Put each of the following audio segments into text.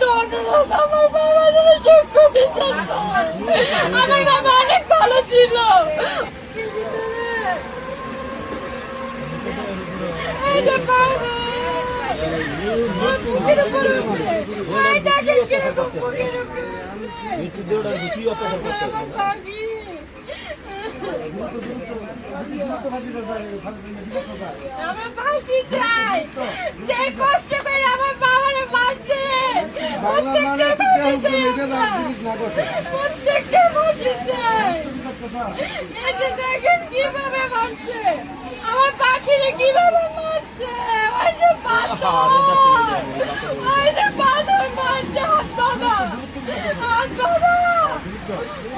অনুরোধ আমার বুকের উপরে উঠে, এই দেখেন কীরকম বুকের উপরে উঠে। আমার বাগি। আমরা ফাঁসি চাই যে কষ্ট করে আমার বাবারে মারছে প্রত্যেকটা ফাঁসি চাই আমরা। প্রত্যেকটা ফাঁসি চাই এসে দেখেন কীভাবে মারছে আমার পাখিরে কীভাবে মারছে। ওই যে পাথর ওই যে পাথর মারছে হাত বাবা হাত বাবা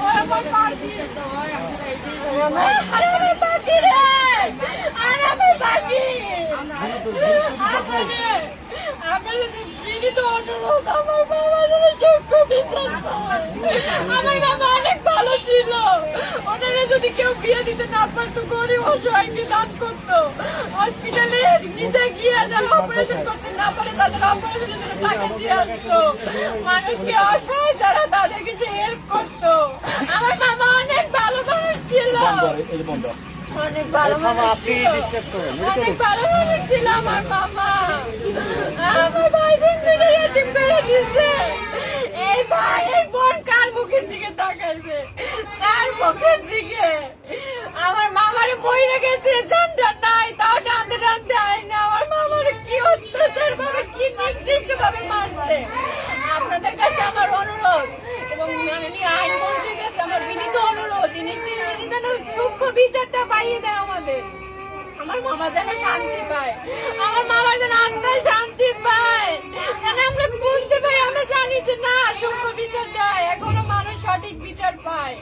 ওই আমার পাখি। আরে পাখি রে। আরে আমার পাখি। আসলে বিনীত অনুরোধ আমার বাবা যেন যোগ্য বিচার পায়। আমার বাবা অনেক ভালো ছিল ওনারা যদি কেউ বিয়ে দিতে না পারতো গরিব অসহায়কে দান করতো হসপিটালে নিজে গিয়ে যারা অপারেশন করতে না পারে তাদের অপারেশনের জন্য টাকা দিয়ে আসতো। মানুষকে অসহায় যারা তাদেরকে সে হেল্প করতো। আমার বাবা অনেক ভালো মানুষ ছিল। অনেক ভালো মানুষ ছিল। অনেক ভালো মানুষ ছিল আমার মামা। আমার ভাই বোন মিলে এতিম এই ভাই এই বোন কার মুখের দিকে তাকাইবে? তার মুখের দিকে। নির্দিষ্ট ভাবে মারছে? আপনাদের কাছে আমার অনুরোধ, এবং মাননীয় আইনমন্ত্রীর কাছে আমার বিনীত অনুরোধ ইনি যেন সূক্ষ্ম বিচারটা পাইয়ে দেয় আমাদের। আমার মামা যেন শান্তি পায়। আমার মামা যেন আত্মায় শান্তি পায়। যেন আমরা বুঝতে পারি, আমরা জানি যে না, সূক্ষ্ম বিচার দেয়, এখনও মানুষ সঠিক বিচার পায়।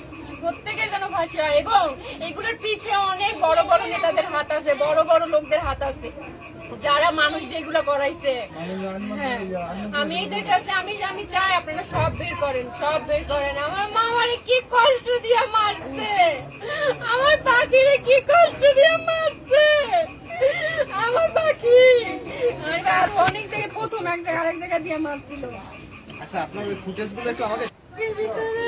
প্রত্যেকের যেন ফাঁসি হয়। এবং এগুলোর পিছিয়ে অনেক বড় বড় নেতাদের হাত আছে বড় বড় লোকদের হাত আছে। যারা মানুষ যেগুলো করাইছে। হ্যাঁ। আমি এদের কাছে আমি আমি চাই আপনারা সব বের করেন সব বের করেন। আমার মা মামারে কি কষ্ট দিয়ে মারছে। আমার পাখিরে কি কষ্ট দিয়ে মারছে। আমার পাখি। আর অনেক থেকে প্রথম এক জায়গায় আরেক জায়গা দিয়ে মারছিল। আচ্ছা আপনার ফুটেজগুলো একটু আমাকে ভিতরে।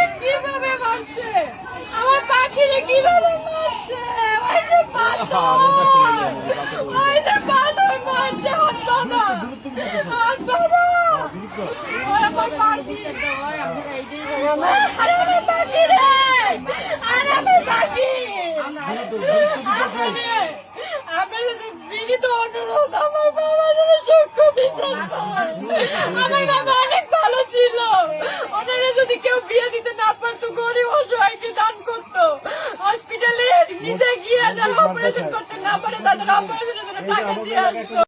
মারছে আমার পাখিরে কীভাবে মারছে ওই যে পাথর ওই যে পাথর মারছে হাত বাবা হাত বাবা আমার পাখি আমার পাখি রে আরে আমার পাখি আসলে আপনার যদি বিনীত অনুরোধ আমার বাবা যেন সূক্ষ্ম বিচার পায়। আমার বাবা অনেক ভালো ছিল ওনারা যদি কেউ বিয়ে দিতে না পারতো গরিব অসহায়কে দান করতো হসপিটালে নিজে গিয়ে যারা অপারেশন করতে না পারে তাদের অপারেশনের জন্য টাকা দিয়ে আসতো